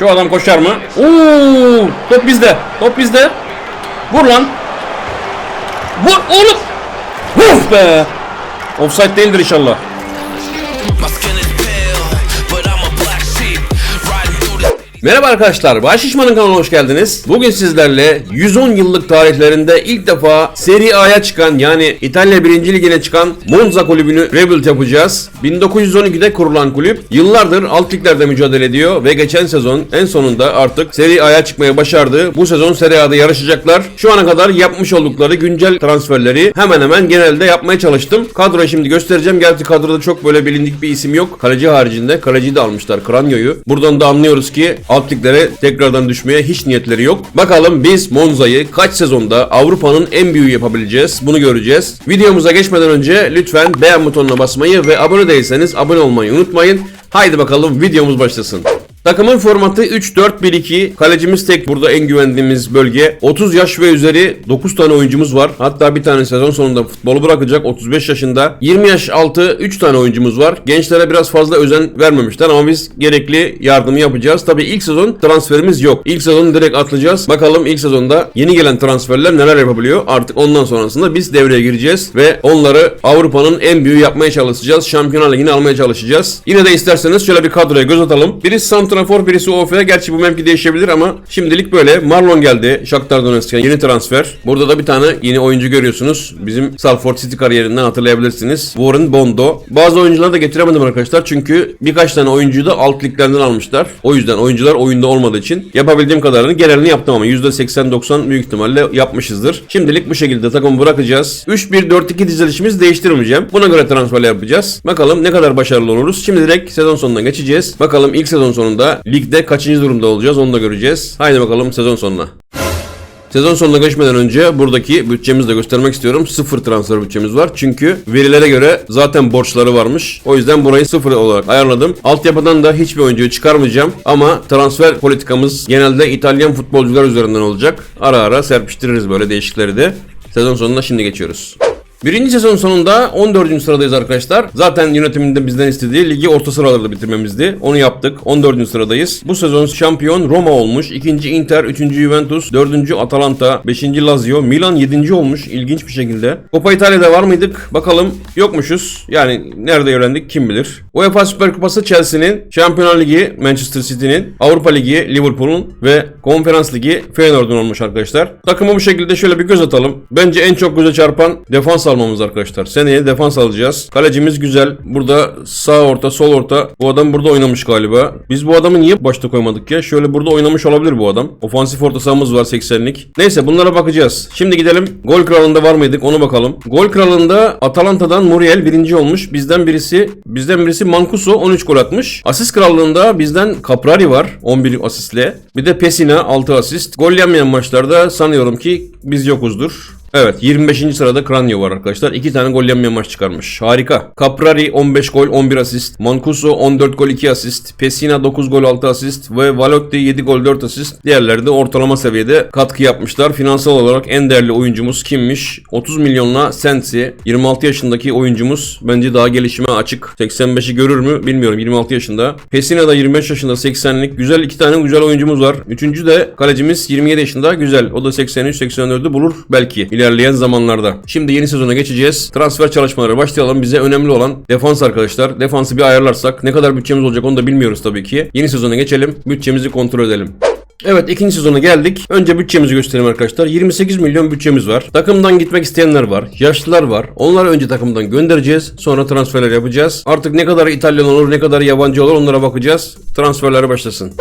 Şu adam koşar mı? Oo, top bizde. Top bizde. Vur lan. Vur oğlum. Vur be. Offside değildir inşallah. Merhaba arkadaşlar, Baş Şişman'ın kanalına hoş geldiniz. Bugün sizlerle 110 yıllık tarihlerinde ilk defa Serie A'ya çıkan yani İtalya 1. Ligi'ne çıkan Monza kulübünü rebuild yapacağız. 1912'de kurulan kulüp yıllardır alt liglerde mücadele ediyor ve geçen sezon en sonunda artık Serie A'ya çıkmaya başardı. Bu sezon Serie A'da yarışacaklar. Şu ana kadar yapmış oldukları güncel transferleri hemen hemen genelde yapmaya çalıştım. Kadroyu şimdi göstereceğim. Gerçi kadroda çok böyle bilindik bir isim yok. Kaleci haricinde kaleciyi de almışlar Kranyo'yu. Buradan da anlıyoruz ki alt liglere tekrardan düşmeye hiç niyetleri yok. Bakalım biz Monza'yı kaç sezonda Avrupa'nın en büyüğü yapabileceğiz? Bunu göreceğiz. Videomuza geçmeden önce lütfen beğen butonuna basmayı ve abone değilseniz abone olmayı unutmayın. Haydi bakalım videomuz başlasın. Takımın formatı 3-4-1-2. Kalecimiz tek burada en güvendiğimiz bölge. 30 yaş ve üzeri 9 tane oyuncumuz var. Hatta bir tane sezon sonunda futbolu bırakacak 35 yaşında. 20 yaş altı 3 tane oyuncumuz var. Gençlere biraz fazla özen vermemişler ama biz gerekli yardımı yapacağız. Tabii ilk sezon transferimiz yok. İlk sezonu direkt atlayacağız. Bakalım ilk sezonda yeni gelen transferler neler yapabiliyor. Artık ondan sonrasında biz devreye gireceğiz ve onları Avrupa'nın en büyüğü yapmaya çalışacağız. Şampiyonlar Ligi'ni almaya çalışacağız. Yine de isterseniz şöyle bir kadroya göz atalım. Birisi Santrafor, birisi OF. Gerçi bu mevki değişebilir ama şimdilik böyle. Marlon geldi. Shakhtar Donetsk'e yeni transfer. Burada da bir tane yeni oyuncu görüyorsunuz. Bizim Salford City kariyerinden hatırlayabilirsiniz. Warren Bondo. Bazı oyuncuları da getiremedim arkadaşlar. Çünkü birkaç tane oyuncuyu da alt liglerden almışlar. O yüzden oyuncular oyunda olmadığı için yapabildiğim kadarını genelini yaptım ama %80-90 büyük ihtimalle yapmışızdır. Şimdilik bu şekilde takımı bırakacağız. 3-1-4-2 dizilişimiz değiştirmeyeceğim. Buna göre transfer yapacağız. Bakalım ne kadar başarılı oluruz. Şimdi direkt sezon sonuna geçeceğiz. Bakalım ilk sezon sonunda ligde kaçıncı durumda olacağız onu da göreceğiz. Haydi bakalım sezon sonuna. Sezon sonuna geçmeden önce buradaki bütçemizi de göstermek istiyorum. Sıfır transfer bütçemiz var. Çünkü verilere göre zaten borçları varmış. O yüzden burayı sıfır olarak ayarladım. Altyapıdan da hiçbir oyuncuyu çıkarmayacağım. Ama transfer politikamız genelde İtalyan futbolcular üzerinden olacak. Ara ara serpiştiririz böyle değişikleri de. Sezon sonuna şimdi geçiyoruz. Birinci sezon sonunda 14. sıradayız arkadaşlar. Zaten yönetiminde bizden istediği ligi orta sıralarda bitirmemizdi. Onu yaptık. 14. sıradayız. Bu sezon şampiyon Roma olmuş. 2. Inter, 3. Juventus, 4. Atalanta, 5. Lazio, Milan 7. olmuş ilginç bir şekilde. Copa İtalya'da var mıydık? Bakalım yokmuşuz. Yani nerede öğrendik kim bilir. UEFA Süper Kupası Chelsea'nin, Şampiyonlar Ligi Manchester City'nin, Avrupa Ligi Liverpool'un ve Konferans Ligi Feyenoord'un olmuş arkadaşlar. Takımı bu şekilde şöyle bir göz atalım. Bence en çok göze çarpan defans almamız arkadaşlar. Seneye defans alacağız. Kalecimiz güzel. Burada sağ orta, sol orta. Bu adam burada oynamış galiba. Biz bu adamı niye başta koymadık ya? Şöyle burada oynamış olabilir bu adam. Ofansif orta sahamız var 80'lik. Neyse bunlara bakacağız. Şimdi gidelim. Gol kralında var mıydık onu bakalım. Gol kralında Atalanta'dan Muriel birinci olmuş. Bizden birisi bizden birisi Mancuso 13 gol atmış. Asist krallığında bizden Caprari var 11 asistle. Bir de Pesina 6 asist. Gol yemeyen maçlarda sanıyorum ki biz yokuzdur. Evet 25. sırada Kranyo var arkadaşlar. 2 tane gol yemeyen maç çıkarmış. Harika. Caprari 15 gol 11 asist. Mancuso 14 gol 2 asist. Pesina 9 gol 6 asist. Ve Valotti 7 gol 4 asist. Diğerleri de ortalama seviyede katkı yapmışlar. Finansal olarak en değerli oyuncumuz kimmiş? 30 milyonla Sensi. 26 yaşındaki oyuncumuz bence daha gelişime açık. 85'i görür mü bilmiyorum 26 yaşında. Pesina da 25 yaşında 80'lik. Güzel iki tane güzel oyuncumuz var. Üçüncü de kalecimiz 27 yaşında güzel. O da 83-84'ü bulur belki ilerleyen zamanlarda. Şimdi yeni sezona geçeceğiz. Transfer çalışmaları başlayalım. Bize önemli olan defans arkadaşlar. Defansı bir ayarlarsak ne kadar bütçemiz olacak onu da bilmiyoruz tabii ki. Yeni sezona geçelim. Bütçemizi kontrol edelim. Evet ikinci sezona geldik. Önce bütçemizi göstereyim arkadaşlar. 28 milyon bütçemiz var. Takımdan gitmek isteyenler var. Yaşlılar var. Onları önce takımdan göndereceğiz. Sonra transferler yapacağız. Artık ne kadar İtalyan olur ne kadar yabancı olur onlara bakacağız. Transferlere başlasın.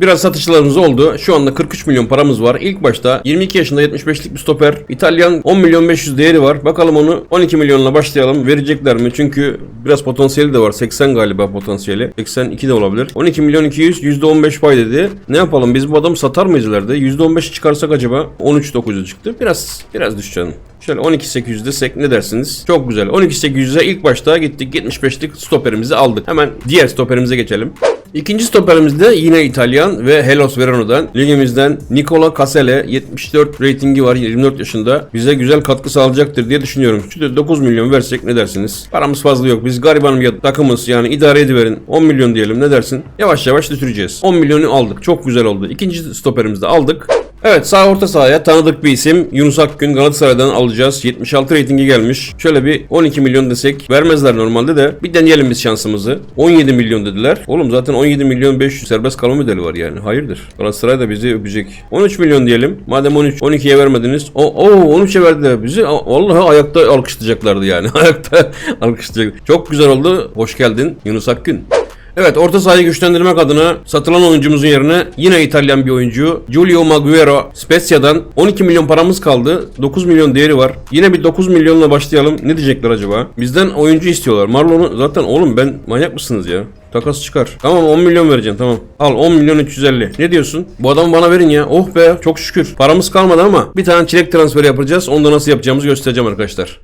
Biraz satışlarımız oldu. Şu anda 43 milyon paramız var. İlk başta 22 yaşında 75'lik bir stoper. İtalyan 10 milyon 500 değeri var. Bakalım onu 12 milyonla başlayalım. Verecekler mi? Çünkü biraz potansiyeli de var. 80 galiba potansiyeli. 82 de olabilir. 12 milyon 200 %15 pay dedi. Ne yapalım? Biz bu adamı satar mıyız ileride? %15 çıkarsak acaba 13 900 çıktı. Biraz biraz düş canım. Şöyle 12.800 desek ne dersiniz? Çok güzel. 12.800'e ilk başta gittik 75'lik stoperimizi aldık. Hemen diğer stoperimize geçelim. İkinci stoperimizde yine İtalyan ve Hellas Verona'dan ligimizden Nicola Casele 74 reytingi var 24 yaşında. Bize güzel katkı sağlayacaktır diye düşünüyorum. Şurada 9 milyon versek ne dersiniz? Paramız fazla yok. Biz garibanım ya takımız yani idare ediverin. 10 milyon diyelim ne dersin? Yavaş yavaş düşüreceğiz. 10 milyonu aldık. Çok güzel oldu. İkinci stoperimizi de aldık. Evet sağ orta sahaya tanıdık bir isim Yunus Akgün Galatasaray'dan alacağız. 76 reytingi gelmiş. Şöyle bir 12 milyon desek vermezler normalde de bir deneyelim biz şansımızı. 17 milyon dediler. Oğlum zaten 17 milyon 500 serbest kalma bedeli var yani. Hayırdır? Galatasaray da bizi öpecek. 13 milyon diyelim. Madem 13 12'ye vermediniz. O o 13'e verdiler bizi. Vallahi ayakta alkışlayacaklardı yani. ayakta alkışlayacak. Çok güzel oldu. Hoş geldin Yunus Akgün. Evet orta sahayı güçlendirmek adına satılan oyuncumuzun yerine yine İtalyan bir oyuncu Giulio Maguero Spezia'dan 12 milyon paramız kaldı. 9 milyon değeri var. Yine bir 9 milyonla başlayalım. Ne diyecekler acaba? Bizden oyuncu istiyorlar. Marlon'u zaten oğlum ben manyak mısınız ya? Takas çıkar. Tamam 10 milyon vereceksin tamam. Al 10 milyon 350. Ne diyorsun? Bu adamı bana verin ya. Oh be çok şükür. Paramız kalmadı ama bir tane çilek transferi yapacağız. Onu da nasıl yapacağımızı göstereceğim arkadaşlar.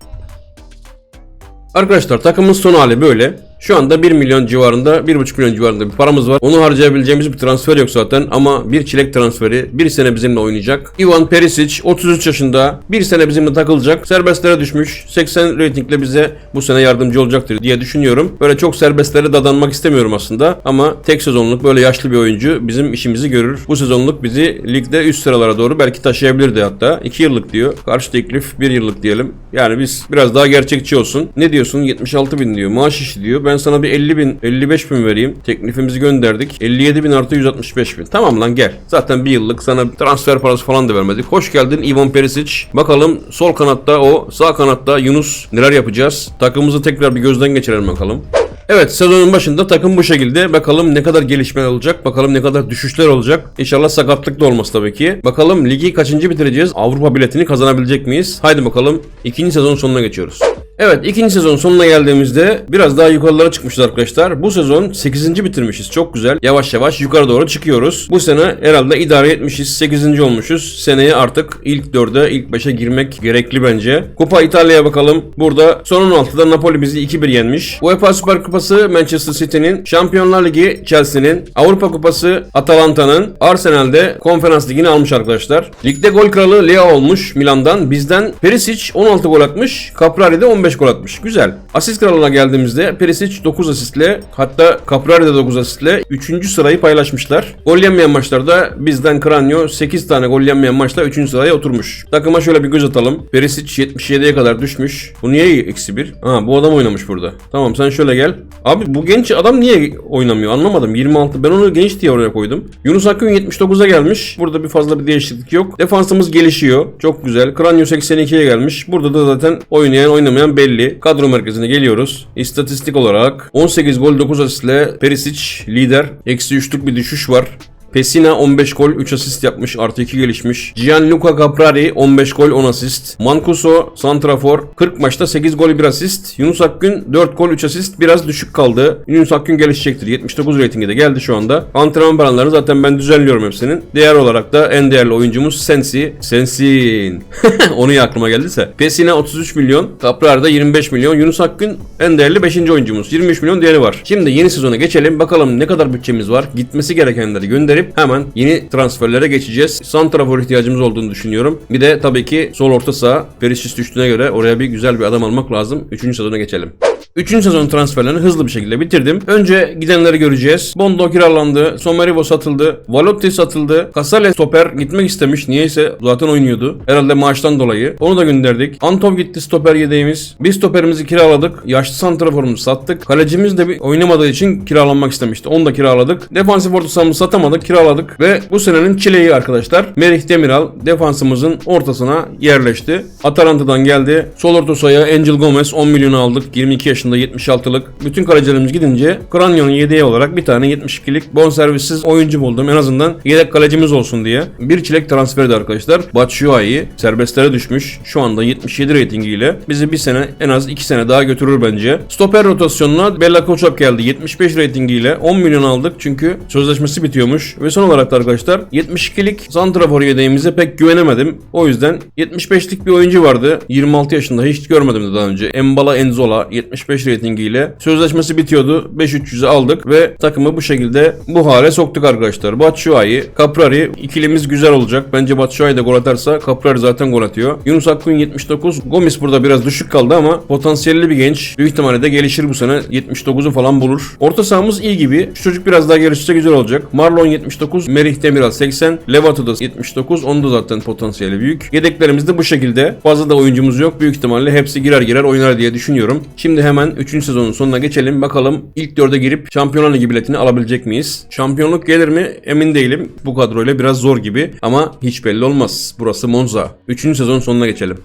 Arkadaşlar takımın son hali böyle. Şu anda 1 milyon civarında, 1,5 milyon civarında bir paramız var. Onu harcayabileceğimiz bir transfer yok zaten ama bir çilek transferi bir sene bizimle oynayacak. Ivan Perisic 33 yaşında bir sene bizimle takılacak. Serbestlere düşmüş. 80 reytingle bize bu sene yardımcı olacaktır diye düşünüyorum. Böyle çok serbestlere dadanmak istemiyorum aslında ama tek sezonluk böyle yaşlı bir oyuncu bizim işimizi görür. Bu sezonluk bizi ligde üst sıralara doğru belki taşıyabilirdi hatta. 2 yıllık diyor. Karşı teklif 1 yıllık diyelim. Yani biz biraz daha gerçekçi olsun. Ne diyorsun? 76 bin diyor. Maaş işi diyor. Ben sana bir 50 bin, 55 bin vereyim. Teklifimizi gönderdik. 57 bin artı 165 bin. Tamam lan gel. Zaten bir yıllık sana transfer parası falan da vermedik. Hoş geldin Ivan Perisic. Bakalım sol kanatta o, sağ kanatta Yunus neler yapacağız? Takımımızı tekrar bir gözden geçirelim bakalım. Evet sezonun başında takım bu şekilde. Bakalım ne kadar gelişmeler olacak. Bakalım ne kadar düşüşler olacak. İnşallah sakatlık da olmaz tabii ki. Bakalım ligi kaçıncı bitireceğiz? Avrupa biletini kazanabilecek miyiz? Haydi bakalım ikinci sezon sonuna geçiyoruz. Evet ikinci sezon sonuna geldiğimizde biraz daha yukarılara çıkmışız arkadaşlar. Bu sezon 8. bitirmişiz. Çok güzel. Yavaş yavaş yukarı doğru çıkıyoruz. Bu sene herhalde idare etmişiz. 8. olmuşuz. Seneye artık ilk 4'e ilk 5'e girmek gerekli bence. Kupa İtalya'ya bakalım. Burada son 16'da Napoli bizi 2-1 yenmiş. UEFA Süper Kupası Manchester City'nin, Şampiyonlar Ligi Chelsea'nin, Avrupa Kupası Atalanta'nın, Arsenal'de Konferans Ligi'ni almış arkadaşlar. Ligde gol kralı Leo olmuş Milan'dan. Bizden Perisic 16 gol atmış. Caprari de 15 gol atmış. Güzel. Asist kralına geldiğimizde Perisic 9 asistle hatta Caprari de 9 asistle 3. sırayı paylaşmışlar. Gol yenmeyen maçlarda bizden Kranyo 8 tane gol yenmeyen maçta 3. sıraya oturmuş. Takıma şöyle bir göz atalım. Perisic 77'ye kadar düşmüş. Bu niye eksi 1? Ha bu adam oynamış burada. Tamam sen şöyle gel. Abi bu genç adam niye oynamıyor anlamadım. 26 ben onu genç diye oraya koydum. Yunus Akgün 79'a gelmiş. Burada bir fazla bir değişiklik yok. Defansımız gelişiyor. Çok güzel. Kranyo 82'ye gelmiş. Burada da zaten oynayan oynamayan belli. Kadro merkezine geliyoruz. İstatistik olarak 18 gol 9 asistle Perisic lider. Eksi 3'lük bir düşüş var. Pesina 15 gol 3 asist yapmış artı 2 gelişmiş. Gianluca Caprari 15 gol 10 asist. Mancuso Santrafor 40 maçta 8 gol 1 asist. Yunus Akgün 4 gol 3 asist biraz düşük kaldı. Yunus Akgün gelişecektir. 79 reytingi de geldi şu anda. Antrenman planlarını zaten ben düzenliyorum hepsinin. Değer olarak da en değerli oyuncumuz Sensi. Sensin. Onu ya aklıma geldiyse. Pesina 33 milyon. Caprari da 25 milyon. Yunus Akgün en değerli 5. oyuncumuz. 23 milyon değeri var. Şimdi yeni sezona geçelim. Bakalım ne kadar bütçemiz var. Gitmesi gerekenleri gönderip hemen yeni transferlere geçeceğiz. Santrafor ihtiyacımız olduğunu düşünüyorum. Bir de tabii ki sol orta saha Perisic düştüğüne göre oraya bir güzel bir adam almak lazım. 3. sezona geçelim. Üçüncü sezon transferlerini hızlı bir şekilde bitirdim. Önce gidenleri göreceğiz. Bondo kiralandı. Somerivo satıldı. Valotti satıldı. Casale stoper gitmek istemiş. Niyeyse zaten oynuyordu. Herhalde maaştan dolayı. Onu da gönderdik. Antov gitti stoper yedeğimiz. Bir stoperimizi kiraladık. Yaşlı santraforumuzu sattık. Kalecimiz de bir oynamadığı için kiralanmak istemişti. Onu da kiraladık. Defansif orta satamadık. Kiraladık. Ve bu senenin çileği arkadaşlar. Merih Demiral defansımızın ortasına yerleşti. Atalanta'dan geldi. Sol orta Angel Gomez 10 milyon aldık. 22 yaşında 76'lık. Bütün kalecilerimiz gidince Kranyo'nun yedeği olarak bir tane 72'lik bonservissiz oyuncu buldum. En azından yedek kalecimiz olsun diye. Bir çilek transferi de arkadaşlar. Batshuayi serbestlere düşmüş. Şu anda 77 reytingiyle. Bizi bir sene en az 2 sene daha götürür bence. Stoper rotasyonuna Bella Koçak geldi. 75 reytingiyle 10 milyon aldık çünkü sözleşmesi bitiyormuş. Ve son olarak da arkadaşlar 72'lik Santrafor yedeğimize pek güvenemedim. O yüzden 75'lik bir oyuncu vardı. 26 yaşında hiç görmedim daha önce. Embala Enzola 75 4.75 reytingiyle sözleşmesi bitiyordu. 5.300'e aldık ve takımı bu şekilde bu hale soktuk arkadaşlar. Batshuayi, Caprari ikilimiz güzel olacak. Bence Batshuayi de gol atarsa Caprari zaten gol atıyor. Yunus Akgün 79. Gomis burada biraz düşük kaldı ama potansiyelli bir genç. Büyük ihtimalle de gelişir bu sene. 79'u falan bulur. Orta sahamız iyi gibi. Şu çocuk biraz daha gelişirse güzel olacak. Marlon 79, Merih Demiral 80, Levato da 79. Onda zaten potansiyeli büyük. Yedeklerimiz de bu şekilde. Fazla da oyuncumuz yok. Büyük ihtimalle hepsi girer girer oynar diye düşünüyorum. Şimdi hemen 3. sezonun sonuna geçelim. Bakalım ilk 4'e girip Şampiyonlar Ligi biletini alabilecek miyiz? Şampiyonluk gelir mi? Emin değilim. Bu kadroyla biraz zor gibi ama hiç belli olmaz. Burası Monza. 3. sezon sonuna geçelim.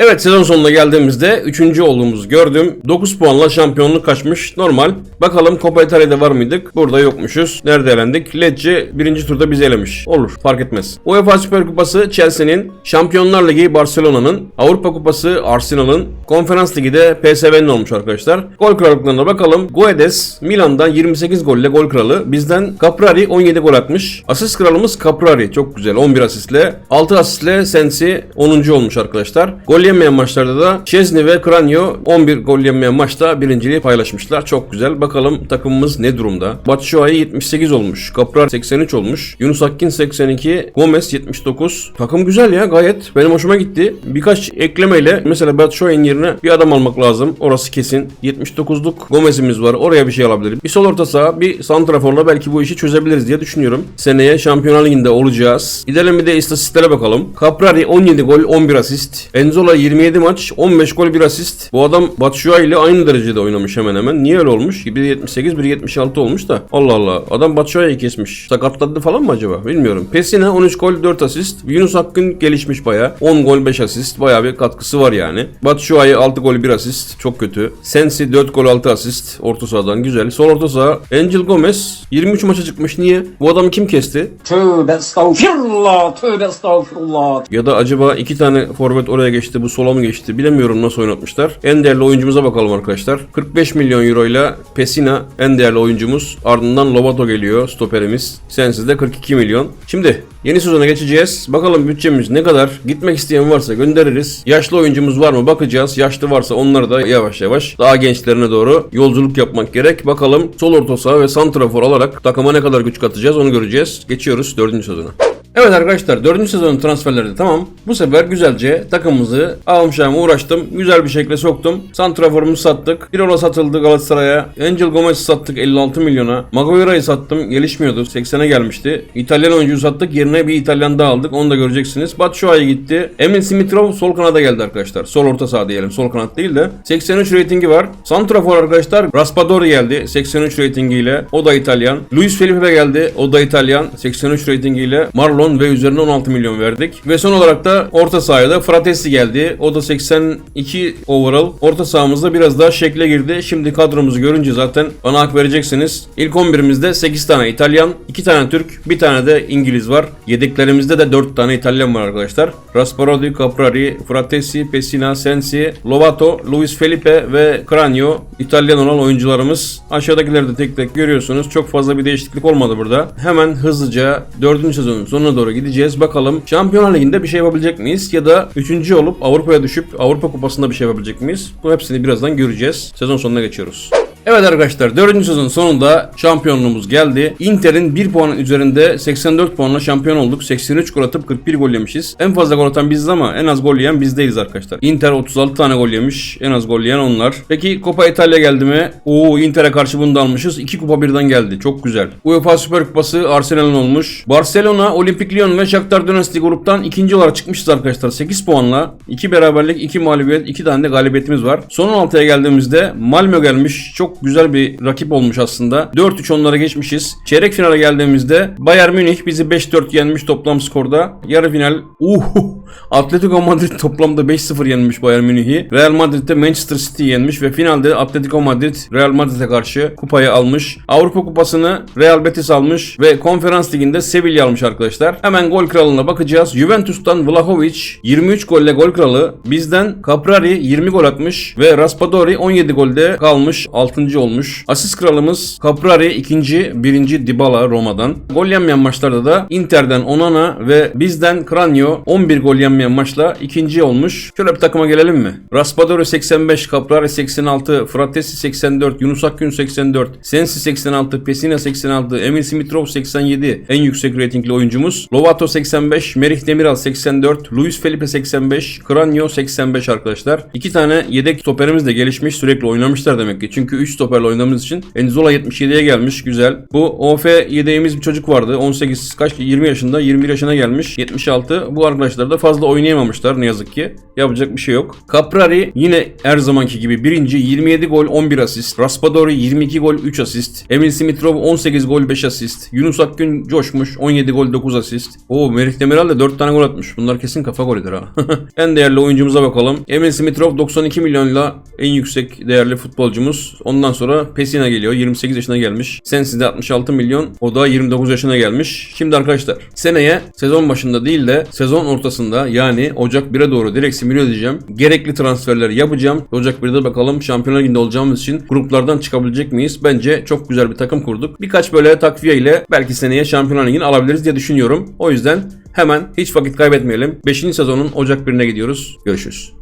Evet sezon sonuna geldiğimizde 3. olduğumuzu gördüm. 9 puanla şampiyonluk kaçmış. Normal. Bakalım Copa İtalya'da var mıydık? Burada yokmuşuz. Nerede elendik? Lecce birinci turda bizi elemiş. Olur fark etmez. UEFA Süper Kupası Chelsea'nin, Şampiyonlar Ligi Barcelona'nın, Avrupa Kupası Arsenal'ın, Konferans Ligi de PSV'nin olmuş arkadaşlar. Gol krallıklarına bakalım. Guedes Milan'dan 28 golle gol kralı. Bizden Caprari 17 gol atmış. Asist kralımız Caprari. Çok güzel. 11 asistle. 6 asistle Sensi 10. olmuş arkadaşlar. Gol yemeyen maçlarda da Chesney ve Kranjo 11 gol yemeyen maçta birinciliği paylaşmışlar. Çok güzel. Bakalım takımımız ne durumda? Batshuayi 78 olmuş. Kaprar 83 olmuş. Yunus Akkin 82. Gomez 79. Takım güzel ya gayet. Benim hoşuma gitti. Birkaç eklemeyle mesela Batshuayi'nin yerine bir adam almak lazım. Orası kesin. 79'luk Gomez'imiz var. Oraya bir şey alabilirim. Bir sol orta saha, bir santraforla belki bu işi çözebiliriz diye düşünüyorum. Seneye Şampiyonlar Ligi'nde olacağız. Gidelim bir de istatistiklere bakalım. Caprari 17 gol, 11 asist. Enzola 27 maç, 15 gol, 1 asist. Bu adam Batshuayi ile aynı derecede oynamış hemen hemen. Niye öyle olmuş? Biri 78, biri 76 olmuş da. Allah Allah. Adam Batshuayi'yi kesmiş. Sakatladı falan mı acaba? Bilmiyorum. Pesina 13 gol, 4 asist. Yunus Akgün gelişmiş baya. 10 gol, 5 asist. Baya bir katkısı var yani. Batshuayi 6 gol, 1 asist. Çok kötü. Sensi 4 gol, 6 asist. Orta sahadan güzel. Sol orta saha. Angel Gomez 23 maça çıkmış. Niye? Bu adamı kim kesti? Tövbe estağfirullah, tövbe estağfirullah. Ya da acaba iki tane forvet oraya geçti, bu sola mı geçti? Bilemiyorum nasıl oynatmışlar. En değerli oyuncumuza bakalım arkadaşlar. 45 milyon euroyla Pesina en değerli oyuncumuz. Ardından Lobato geliyor, stoperimiz. Sensiz de 42 milyon. Şimdi yeni sezona geçeceğiz. Bakalım bütçemiz ne kadar? Gitmek isteyen varsa göndeririz. Yaşlı oyuncumuz var mı? Bakacağız. Yaşlı varsa onları da yavaş yavaş daha gençlerine doğru yolculuk yapmak gerek. Bakalım sol orta saha ve santrafor alarak takıma ne kadar güç katacağız onu göreceğiz. Geçiyoruz 4. sezona. Evet arkadaşlar 4. sezonun transferleri tamam. Bu sefer güzelce takımımızı almışım uğraştım. Güzel bir şekilde soktum. Santraforumuzu sattık. Pirola satıldı Galatasaray'a. Angel Gomez'i sattık 56 milyona. Maguire'yi sattım. Gelişmiyordu. 80'e gelmişti. İtalyan oyuncuyu sattık. Yerine bir İtalyan daha aldık. Onu da göreceksiniz. Batshuayi gitti. Emin Simitrov sol kanada geldi arkadaşlar. Sol orta saha diyelim. Sol kanat değil de. 83 reytingi var. Santrafor arkadaşlar Raspadori geldi. 83 reytingiyle. O da İtalyan. Luis Felipe geldi. O da İtalyan. 83 reytingiyle. Marlon ve üzerine 16 milyon verdik. Ve son olarak da orta sahaya Fratesi geldi. O da 82 overall. Orta sahamızda biraz daha şekle girdi. Şimdi kadromuzu görünce zaten bana hak vereceksiniz. İlk 11'imizde 8 tane İtalyan, 2 tane Türk, 1 tane de İngiliz var. Yedeklerimizde de 4 tane İtalyan var arkadaşlar. Rasparodi, Caprari, Fratesi, Pessina, Sensi, Lovato, Luis Felipe ve Cranio İtalyan olan oyuncularımız. Aşağıdakileri de tek tek görüyorsunuz. Çok fazla bir değişiklik olmadı burada. Hemen hızlıca 4. sezonun sonuna doğru gideceğiz. Bakalım Şampiyonlar Ligi'nde bir şey yapabilecek miyiz? Ya da 3. olup Avrupa'ya düşüp Avrupa Kupası'nda bir şey yapabilecek miyiz? Bu hepsini birazdan göreceğiz. Sezon sonuna geçiyoruz. Evet arkadaşlar 4. sezon sonunda şampiyonluğumuz geldi. Inter'in 1 puanın üzerinde 84 puanla şampiyon olduk. 83 gol atıp 41 gol yemişiz. En fazla gol atan biziz ama en az gol yiyen biz değiliz arkadaşlar. Inter 36 tane gol yemiş. En az gol yiyen onlar. Peki Copa İtalya geldi mi? Oo Inter'e karşı bunu da almışız. 2 kupa birden geldi. Çok güzel. UEFA Süper Kupası Arsenal'ın olmuş. Barcelona, Olimpik Lyon ve Shakhtar Donetsk gruptan ikinci olarak çıkmışız arkadaşlar. 8 puanla. 2 beraberlik, 2 mağlubiyet, 2 tane de galibiyetimiz var. Son 16'ya geldiğimizde Malmö gelmiş. Çok güzel bir rakip olmuş aslında. 4-3 onlara geçmişiz. Çeyrek finale geldiğimizde Bayern Münih bizi 5-4 yenmiş toplam skorda. Yarı final uhu Atletico Madrid toplamda 5-0 yenmiş Bayern Münih'i. Real Madrid de Manchester City yenmiş ve finalde Atletico Madrid Real Madrid'e karşı kupayı almış. Avrupa Kupası'nı Real Betis almış ve Konferans Ligi'nde Sevilla almış arkadaşlar. Hemen gol kralına bakacağız. Juventus'tan Vlahovic 23 golle gol kralı. Bizden Caprari 20 gol atmış ve Raspadori 17 golde kalmış. 6. olmuş. Asist kralımız Caprari 2. 1. Dybala Roma'dan. Gol yenmeyen maçlarda da Inter'den Onana ve bizden Cranio 11 gol yenmeyen maçla ikinci olmuş. Şöyle bir takıma gelelim mi? Raspadori 85, Caprari 86, Fratesi 84, Yunus Akgün 84, Sensi 86, Pesina 86, Emil Simitrov 87 en yüksek reytingli oyuncumuz. Lovato 85, Merih Demiral 84, Luis Felipe 85, Kranio 85 arkadaşlar. İki tane yedek stoperimiz de gelişmiş sürekli oynamışlar demek ki. Çünkü 3 stoperle oynadığımız için Enzola 77'ye gelmiş güzel. Bu OF yedeğimiz bir çocuk vardı. 18 kaç 20 yaşında 21 yaşına gelmiş. 76. Bu arkadaşlar da fazla oynayamamışlar ne yazık ki. Yapacak bir şey yok. Caprari yine her zamanki gibi birinci 27 gol 11 asist. Raspadori 22 gol 3 asist. Emil Simitrov 18 gol 5 asist. Yunus Akgün coşmuş 17 gol 9 asist. Oo Merih Demiral de 4 tane gol atmış. Bunlar kesin kafa golüdür ha. en değerli oyuncumuza bakalım. Emil Simitrov 92 milyonla en yüksek değerli futbolcumuz. Ondan sonra Pesina geliyor. 28 yaşına gelmiş. Sensi de 66 milyon. O da 29 yaşına gelmiş. Şimdi arkadaşlar seneye sezon başında değil de sezon ortasında yani Ocak 1'e doğru direkt simüle edeceğim. Gerekli transferleri yapacağım. Ocak 1'de bakalım Şampiyonlar Ligi'nde olacağımız için gruplardan çıkabilecek miyiz? Bence çok güzel bir takım kurduk. Birkaç böyle takviye ile belki seneye Şampiyonlar Ligi'ni alabiliriz diye düşünüyorum. O yüzden hemen hiç vakit kaybetmeyelim. 5. sezonun Ocak 1'ine gidiyoruz. Görüşürüz.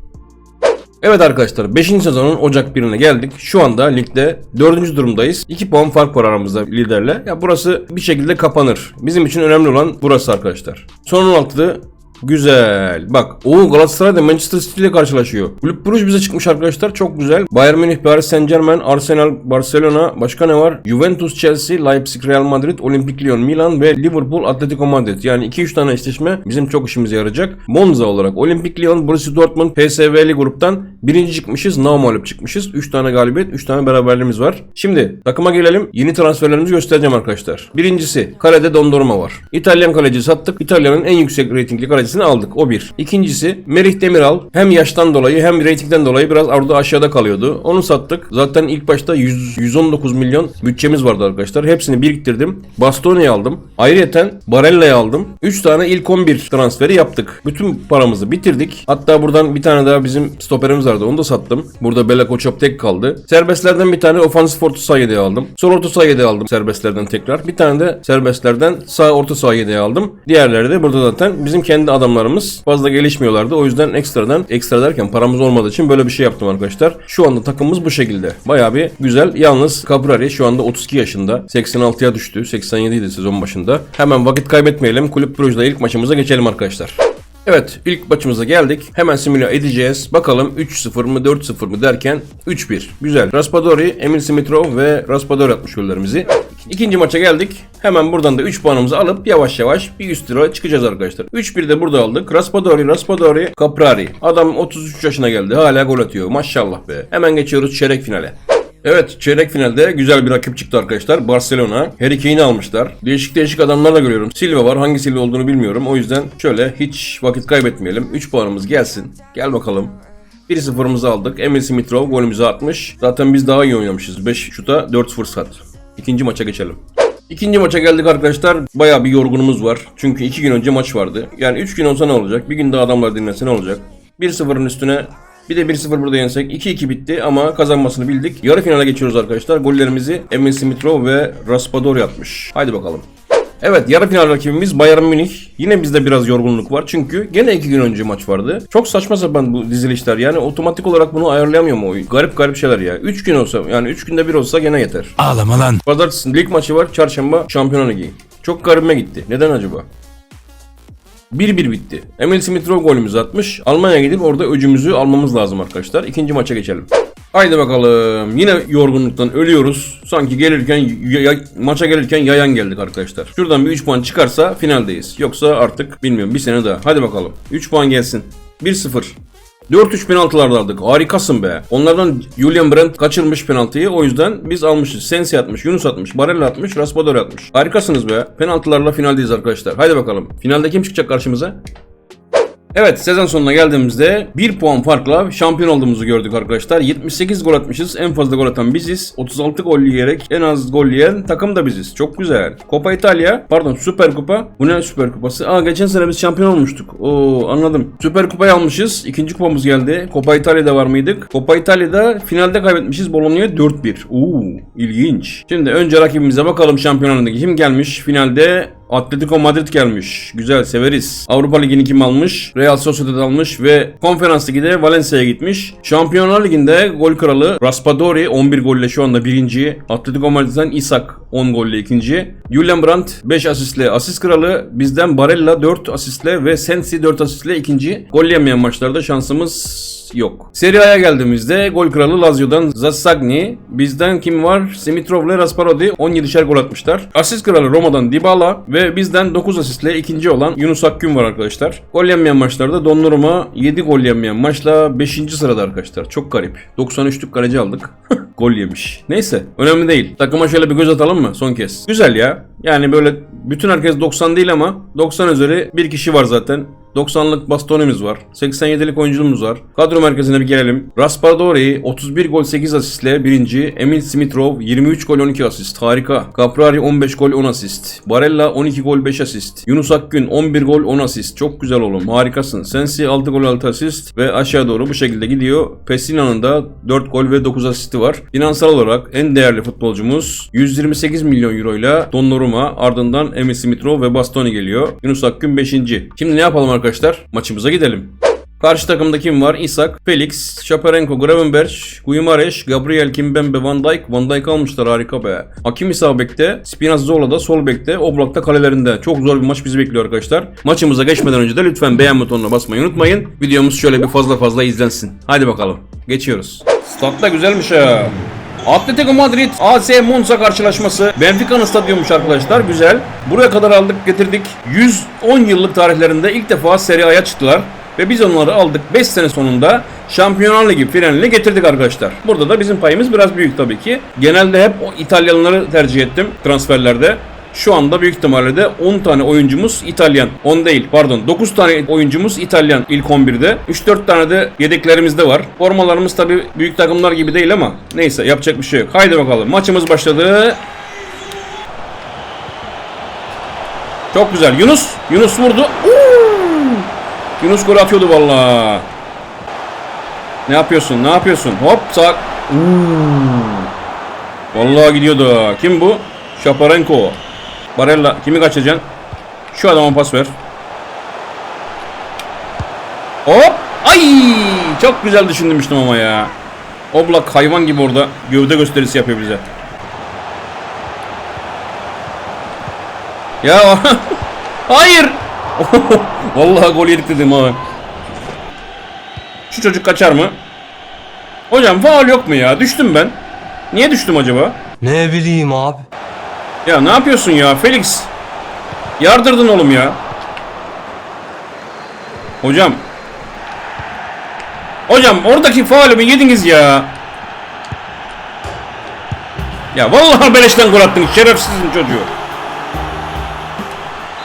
Evet arkadaşlar 5. sezonun Ocak 1'ine geldik. Şu anda ligde 4. durumdayız. 2 puan fark var aramızda liderle. Ya burası bir şekilde kapanır. Bizim için önemli olan burası arkadaşlar. Son 16'da Güzel. Bak o Galatasaray da Manchester City ile karşılaşıyor. Kulüp Brugge bize çıkmış arkadaşlar. Çok güzel. Bayern Münih, Paris Saint Germain, Arsenal, Barcelona. Başka ne var? Juventus, Chelsea, Leipzig, Real Madrid, Olimpik Lyon, Milan ve Liverpool, Atletico Madrid. Yani 2-3 tane eşleşme bizim çok işimize yarayacak. Monza olarak Olimpik Lyon, Borussia Dortmund, PSV'li gruptan birinci çıkmışız. Namalip çıkmışız. 3 tane galibiyet, 3 tane beraberliğimiz var. Şimdi takıma gelelim. Yeni transferlerimizi göstereceğim arkadaşlar. Birincisi kalede dondurma var. İtalyan kaleci sattık. İtalya'nın en yüksek reytingli kalecisini aldık. O bir. İkincisi Merih Demiral hem yaştan dolayı hem reytingden dolayı biraz orada aşağıda kalıyordu. Onu sattık. Zaten ilk başta 100, 119 milyon bütçemiz vardı arkadaşlar. Hepsini biriktirdim. Bastoni'yi aldım. Ayrıyeten Barella'yı aldım. 3 tane ilk 11 transferi yaptık. Bütün paramızı bitirdik. Hatta buradan bir tane daha bizim stoperimiz vardı. Onu da sattım. Burada Bela Koçop tek kaldı. Serbestlerden bir tane ofansif orta saha aldım. Sol orta saha aldım serbestlerden tekrar. Bir tane de serbestlerden sağ orta saha aldım. Diğerleri de burada zaten bizim kendi adamlarımız fazla gelişmiyorlardı. O yüzden ekstradan ekstra derken paramız olmadığı için böyle bir şey yaptım arkadaşlar. Şu anda takımımız bu şekilde. Bayağı bir güzel. Yalnız Caprari şu anda 32 yaşında. 86'ya düştü. 87 idi sezon başında. Hemen vakit kaybetmeyelim. Kulüp Brugge'da ilk maçımıza geçelim arkadaşlar. Evet ilk maçımıza geldik. Hemen simüle edeceğiz. Bakalım 3-0 mı 4-0 mı derken 3-1. Güzel. Raspadori, Emil Simitrov ve Raspadori atmış gollerimizi. İkinci maça geldik. Hemen buradan da 3 puanımızı alıp yavaş yavaş bir üst tura çıkacağız arkadaşlar. 3-1 de burada aldık. Raspadori, Raspadori, Caprari. Adam 33 yaşına geldi. Hala gol atıyor. Maşallah be. Hemen geçiyoruz çeyrek finale. Evet çeyrek finalde güzel bir rakip çıktı arkadaşlar. Barcelona. Harry Kane'i almışlar. Değişik değişik adamlar da görüyorum. Silva var. Hangi Silva olduğunu bilmiyorum. O yüzden şöyle hiç vakit kaybetmeyelim. 3 puanımız gelsin. Gel bakalım. 1-0'ımızı aldık. Emil Simitrov golümüzü atmış. Zaten biz daha iyi oynamışız. 5 şuta 4 fırsat. İkinci maça geçelim. İkinci maça geldik arkadaşlar. Bayağı bir yorgunumuz var. Çünkü 2 gün önce maç vardı. Yani 3 gün olsa ne olacak? Bir gün daha adamlar dinlense ne olacak? 1-0'ın üstüne bir de 1-0 burada yensek 2-2 bitti ama kazanmasını bildik. Yarı finale geçiyoruz arkadaşlar. Gollerimizi Emil Simitrov ve Raspadori atmış. Haydi bakalım. Evet yarı final rakibimiz Bayern Münih. Yine bizde biraz yorgunluk var çünkü gene iki gün önce maç vardı. Çok saçma sapan bu dizilişler yani otomatik olarak bunu ayarlayamıyor mu oyun? Garip garip şeyler ya. 3 gün olsa yani 3 günde bir olsa gene yeter. Ağlama lan. Pazartesi lig maçı var çarşamba Şampiyonlar Ligi. Çok garibime gitti. Neden acaba? 1-1 bitti. Emil Simitrov golümüzü atmış. Almanya'ya gidip orada öcümüzü almamız lazım arkadaşlar. İkinci maça geçelim. Haydi bakalım. Yine yorgunluktan ölüyoruz. Sanki gelirken maça gelirken yayan geldik arkadaşlar. Şuradan bir 3 puan çıkarsa finaldeyiz. Yoksa artık bilmiyorum bir sene daha. Hadi bakalım. 3 puan gelsin. 1-0. 4-3 penaltılarda aldık. Harikasın be. Onlardan Julian Brandt kaçırmış penaltıyı. O yüzden biz almışız. Sensi atmış, Yunus atmış, Barella atmış, Raspadori atmış. Harikasınız be. Penaltılarla finaldeyiz arkadaşlar. Haydi bakalım. Finalde kim çıkacak karşımıza? Evet sezon sonuna geldiğimizde 1 puan farkla şampiyon olduğumuzu gördük arkadaşlar. 78 gol atmışız. En fazla gol atan biziz. 36 gol yiyerek en az gol yiyen takım da biziz. Çok güzel. Copa İtalya, pardon Süper Kupa. Bu ne Süper Kupası? Aa geçen sene biz şampiyon olmuştuk. Oo anladım. Süper Kupayı almışız. İkinci kupamız geldi. Copa İtalya'da var mıydık? Copa İtalya'da finalde kaybetmişiz. Bologna'ya 4-1. Oo ilginç. Şimdi önce rakibimize bakalım şampiyonluğundaki kim gelmiş? Finalde Atletico Madrid gelmiş. Güzel severiz. Avrupa Ligi'ni kim almış? Real Sociedad almış ve Konferans Ligi'de Valencia'ya gitmiş. Şampiyonlar Ligi'nde gol kralı Raspadori 11 golle şu anda birinci. Atletico Madrid'den Isak 10 golle ikinci. Julian Brandt 5 asistle asist kralı. Bizden Barella 4 asistle ve Sensi 4 asistle ikinci. Gol yemeyen maçlarda şansımız yok. Serie A'ya geldiğimizde gol kralı Lazio'dan Zassagni, bizden kim var? Simitrov ile Rasparodi 17'şer gol atmışlar. Asist kralı Roma'dan Dybala ve bizden 9 asistle ikinci olan Yunus Akgün var arkadaşlar. Gol yenmeyen maçlarda Donnarumma 7 gol yenmeyen maçla 5. sırada arkadaşlar. Çok garip. 93'lük kaleci aldık. gol yemiş. Neyse önemli değil. Takıma şöyle bir göz atalım mı son kez? Güzel ya. Yani böyle bütün herkes 90 değil ama 90 üzeri bir kişi var zaten. 90'lık Bastonemiz var. 87'lik oyuncumuz var. Kadro merkezine bir gelelim. Raspadori 31 gol 8 asistle birinci. Emil Simitrov 23 gol 12 asist. Harika. Caprari 15 gol 10 asist. Barella 12 gol 5 asist. Yunus Akgün 11 gol 10 asist. Çok güzel oğlum. Harikasın. Sensi 6 gol 6 asist ve aşağı doğru bu şekilde gidiyor. Pessina'nın da 4 gol ve 9 asisti var. Finansal olarak en değerli futbolcumuz 128 milyon euroyla Donnarumma ardından Emil Simitrov ve Bastoni geliyor. Yunus Akgün 5. Şimdi ne yapalım arkadaşlar? Maçımıza gidelim. Karşı takımda kim var? Isak, Felix, Shaparenko, Gravenberch, Guimares, Gabriel, Kimpembe, Van Dijk. Van Dijk almışlar harika be. Hakimi sağ bekte, Spinazzola da sol bekte, Oblak da kalelerinde. Çok zor bir maç bizi bekliyor arkadaşlar. Maçımıza geçmeden önce de lütfen beğen butonuna basmayı unutmayın. Videomuz şöyle bir fazla fazla izlensin. Hadi bakalım. Geçiyoruz. Stat da güzelmiş ha. Atletico Madrid AC Monza karşılaşması Benfica'nın stadyumuş arkadaşlar güzel. Buraya kadar aldık getirdik. 110 yıllık tarihlerinde ilk defa Serie A'ya çıktılar. Ve biz onları aldık 5 sene sonunda Şampiyonlar Ligi finaline getirdik arkadaşlar. Burada da bizim payımız biraz büyük tabii ki. Genelde hep o İtalyanları tercih ettim transferlerde. Şu anda büyük ihtimalle de 10 tane oyuncumuz İtalyan. 10 değil pardon 9 tane oyuncumuz İtalyan ilk 11'de. 3-4 tane de yedeklerimizde var. Formalarımız tabii büyük takımlar gibi değil ama neyse yapacak bir şey yok. Haydi bakalım maçımız başladı. Çok güzel. Yunus. Yunus vurdu. Yunus gol atıyordu valla. Ne yapıyorsun? Ne yapıyorsun? Hop sağ. Vallahi gidiyordu. Kim bu? Şaparenko. Barella. Kimi kaçıracaksın? Şu adama pas ver. Hop. Ay! Çok güzel düşündürmüştüm ama ya. Oblak hayvan gibi orada gövde gösterisi yapıyor bize. Ya hayır. Vallahi gol yedik dedim ha. Şu çocuk kaçar mı? Hocam faul yok mu ya? Düştüm ben. Niye düştüm acaba? Ne bileyim abi. Ya ne yapıyorsun ya Felix? Yardırdın oğlum ya. Hocam. Hocam oradaki faulümü yediniz ya. Ya vallahi beleşten gol attın şerefsizin çocuğu.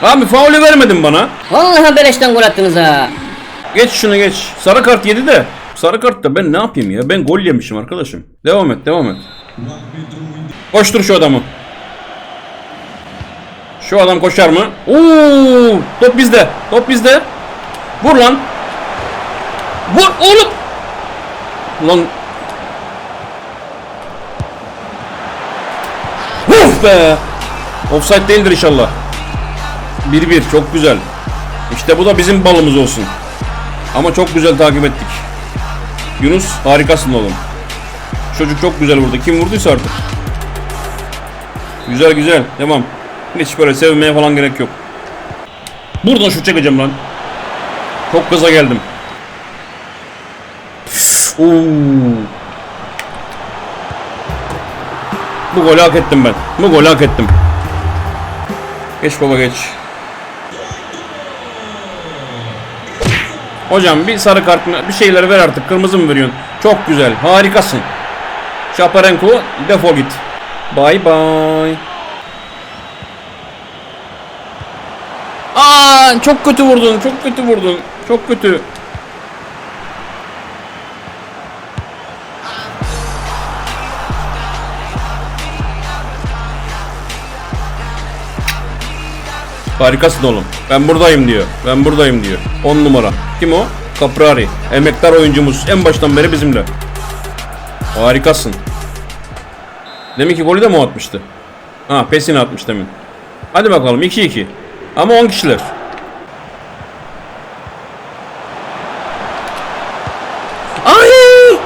Abi faulü vermedin bana. Vallahi beleşten gol attınız ha. Geç şunu geç. Sarı kart yedi de. Sarı kart da ben ne yapayım ya? Ben gol yemişim arkadaşım. Devam et, devam et. Koştur şu adamı. Şu adam koşar mı? Oo! Top bizde. Top bizde. Vur lan. Vur oğlum. Lan. Uf be. Offside değildir inşallah. 1-1 çok güzel. İşte bu da bizim balımız olsun. Ama çok güzel takip ettik. Yunus harikasın oğlum. Çocuk çok güzel vurdu. Kim vurduysa artık. Güzel güzel. Devam. Hiç böyle sevmeye falan gerek yok. Buradan şut çekeceğim lan. Çok gaza geldim. Oo. Bu golü hak ettim ben. Bu golü hak ettim. Geç baba geç. Hocam bir sarı kart mı bir şeyler ver artık. Kırmızı mı veriyorsun? Çok güzel. Harikasın. Şaparenko defol git. Bye bye. Aa çok kötü vurdun. Çok kötü vurdun. Çok kötü. Harikasın oğlum. Ben buradayım diyor. Ben buradayım diyor. 10 numara. Kim o? Caprari. Emektar oyuncumuz. En baştan beri bizimle. Harikasın. Demin ki golü de mi atmıştı? Ha pesini atmış demin. Hadi bakalım 2-2. Ama 10 kişiler. Ay!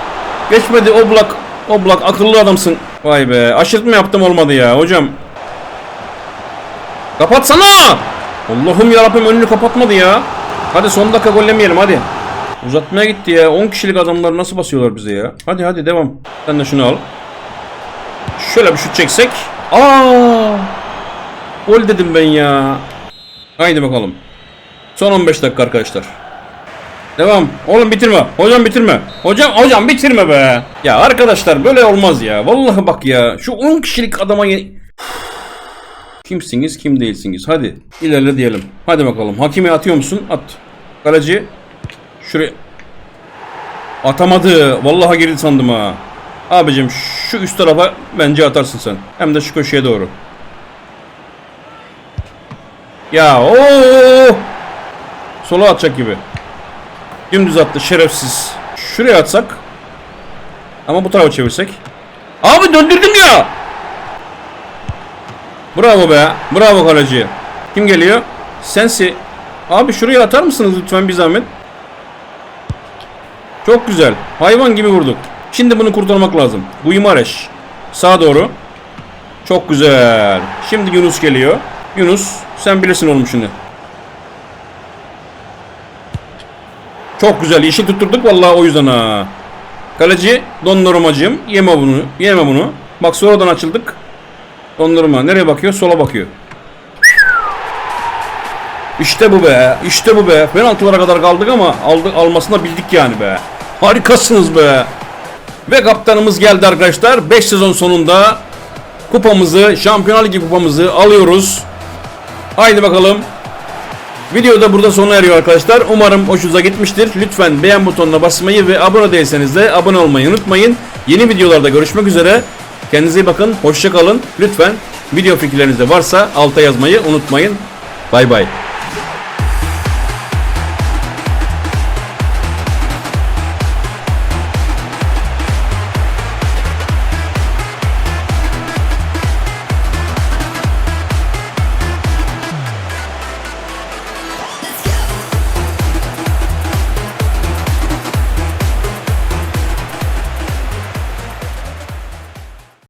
Geçmedi Oblak. Oblak akıllı adamsın. Vay be. Aşırtma yaptım olmadı ya hocam. Kapatsana! Allah'ım yarabbim önünü kapatmadı ya. Hadi son dakika gollemeyelim hadi. Uzatmaya gitti ya. 10 kişilik adamlar nasıl basıyorlar bize ya? Hadi hadi devam. Sen de şunu al. Şöyle bir şut çeksek. Aa! Gol dedim ben ya. Haydi bakalım. Son 15 dakika arkadaşlar. Devam. Oğlum bitirme. Hocam bitirme. Hocam hocam bitirme be. Ya arkadaşlar böyle olmaz ya. Vallahi bak ya. Şu 10 kişilik adama ye- Kimsiniz kim değilsiniz. Hadi ilerle diyelim. Hadi bakalım. Hakime atıyor musun? At. Kaleci. Şuraya. Atamadı. Vallahi girdi sandım ha. Abicim şu üst tarafa bence atarsın sen. Hem de şu köşeye doğru. Ya o Sola atacak gibi. Dümdüz attı şerefsiz. Şuraya atsak. Ama bu tarafa çevirsek. Abi döndürdüm ya. Bravo be. Bravo kaleci. Kim geliyor? Sensi. Abi şuraya atar mısınız lütfen bir zahmet? Çok güzel. Hayvan gibi vurduk. Şimdi bunu kurtarmak lazım. Bu İmareş. Sağa doğru. Çok güzel. Şimdi Yunus geliyor. Yunus sen bilirsin oğlum şimdi. Çok güzel. Yeşil tutturduk vallahi o yüzden ha. Kaleci Donnarumacığım. Yeme bunu. Yeme bunu. Bak sonradan açıldık. Donnarumma. Nereye bakıyor? Sola bakıyor. İşte bu be. İşte bu be. Penaltılara kadar kaldık ama aldık almasını da bildik yani be. Harikasınız be. Ve kaptanımız geldi arkadaşlar. 5 sezon sonunda kupamızı, Şampiyonlar Ligi kupamızı alıyoruz. Haydi bakalım. Video da burada sona eriyor arkadaşlar. Umarım hoşunuza gitmiştir. Lütfen beğen butonuna basmayı ve abone değilseniz de abone olmayı unutmayın. Yeni videolarda görüşmek üzere. Kendinize iyi bakın. Hoşça kalın. Lütfen video fikirleriniz de varsa alta yazmayı unutmayın. Bay bay.